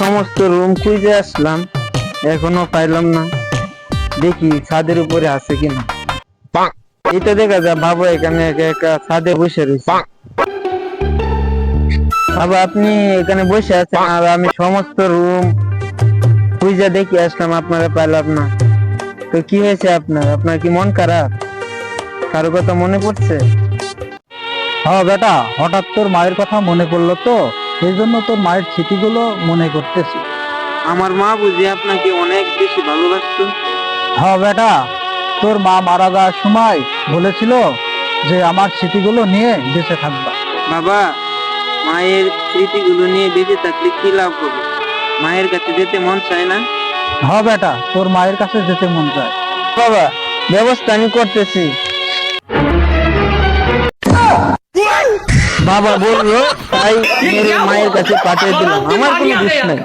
সমস্ত রুম খুঁজে আসলাম এখনও পাইলাম না। দেখি ছাদের উপরে আছে কিনা। তো দেখা যায় বাবা এখানে একা একা ছাদে বসে রয়েছে। বাবা আপনি এখানে বসে আছেন আর আমি সমস্ত রুম খুঁজে দেখি আসলাম আপনারা পাইলাম না। তো কি হয়েছে আপনার? আপনার কি মন খারাপ? কারও কথা মনে পড়ছে? হ্যাঁ বেটা হঠাৎ তোর মায়ের কথা মনে পড়ল তো। এই জন্য তোর মায়ের স্মৃতিগুলো মনে করতেছি। আমার মা বুঝি আপনাকে অনেক বেশি ভালোবাসতো। হ্যাঁ বেটা তোর মা মারা যাওয়ার সময় বলেছিল যে আমার স্মৃতিগুলো নিয়ে বেঁচে থাকবা। বাবা মায়ের স্মৃতিগুলো নিয়ে বেঁচে থাকলে কি লাভ হবে? মায়ের কাছে যেতে মন চায় না? হ্যাঁ বেটা তোর মায়ের কাছে যেতে মন চায়। বাবা ব্যবস্থা আমি করতেছি। বাবা বলল তাই মেরে মায়ের কাছে পাঠিয়ে দিলাম আমার কোনো দোষ নাই